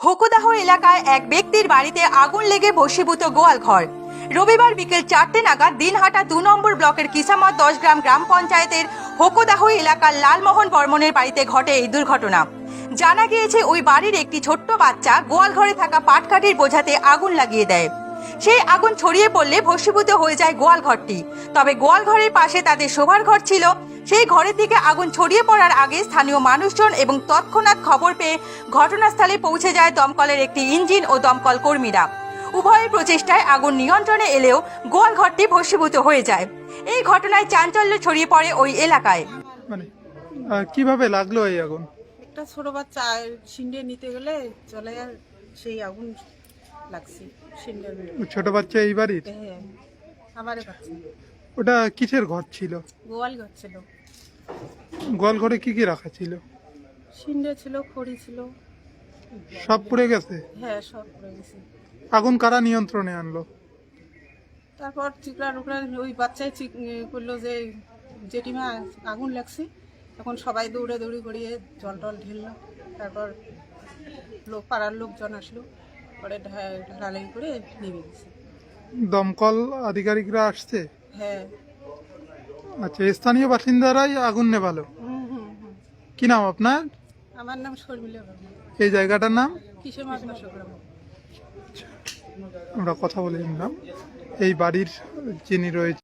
হকুদাহ এলাকায় এক ব্যক্তির বাড়িতে আগুন লেগে বসীভূত গোয়াল ঘর। রবিবার বিকেল চারটে নাগাদ দিনহাটা দু নম্বর ব্লকের কিসামত দশ গ্রাম গ্রাম পঞ্চায়েতের হকুদাহ এলাকার লালমোহন বর্মনের বাড়িতে ঘটে এই দুর্ঘটনা। জানা গিয়েছে, ওই বাড়ির একটি ছোট্ট বাচ্চা গোয়াল ঘরে থাকা পাটকাঠির বোঝাতে আগুন লাগিয়ে দেয়। সেই আগুন ছড়িয়ে পড়লে ভস্মীভূত হয়ে যায় গোয়াল ঘরটি। তবে গোয়াল ঘরের পাশে তাদের শোভার ঘর ছিল। সেই ঘরের থেকে আগুন ছড়িয়ে পড়ার আগে স্থানীয় মানুষজন এবং তৎক্ষণাৎ খবর পেয়ে ঘটনাস্থলে পৌঁছে যায় দমকলের একটি ইঞ্জিন ও দমকল কর্মীরা। উভয়ের প্রচেষ্টায় আগুন নিয়ন্ত্রণে এলেও গোয়াল ঘরটি ভস্মীভূত হয়ে যায়। এই ঘটনায় চাঞ্চল্য ছড়িয়ে পড়ে ওই এলাকায়। মানে কীভাবে লাগল এই আগুন? একটা ছোট বাচ্চা সিন্ডে নিতে গেলে চলে আর সেই আগুন। লাগছে সিন্ডের ছোট বাচ্চা এই বাড়ির? হ্যাঁ আমারে পাচ্ছে ওটা কিসের ঘর ছিল? গোয়াল ঘর ছিল। গোয়াল ঘরে কি কি রাখা ছিল? সিন্ডে ছিল খড়ি ছিল। সব পুড়ে গেছে? হ্যাঁ সব পড়ে গেছে। আগুন কারা নিয়ন্ত্রণে আনলো? তারপর চিকড়া টুকরা ওই বাচ্চাই চিক করল যে জেঠিমা আগুন লাগছে। তখন সবাই দৌড়ে দৌড়ি করিয়ে জল টল ঢেললো। তারপর লোক পাড়ার লোকজন আসলো। পরে ঢালাঢালি করে নেমে গেছে। দমকল আধিকারিকরা আসছে? হ্যাঁ। আচ্ছা স্থানীয় বাসিন্দারাই আগুন নেভালো? কি নাম আপনার? আমার নাম শর্মিলা এই জায়গাটার নাম? আমরা কথা বলে নিলাম এই বাড়ির যিনি রয়েছে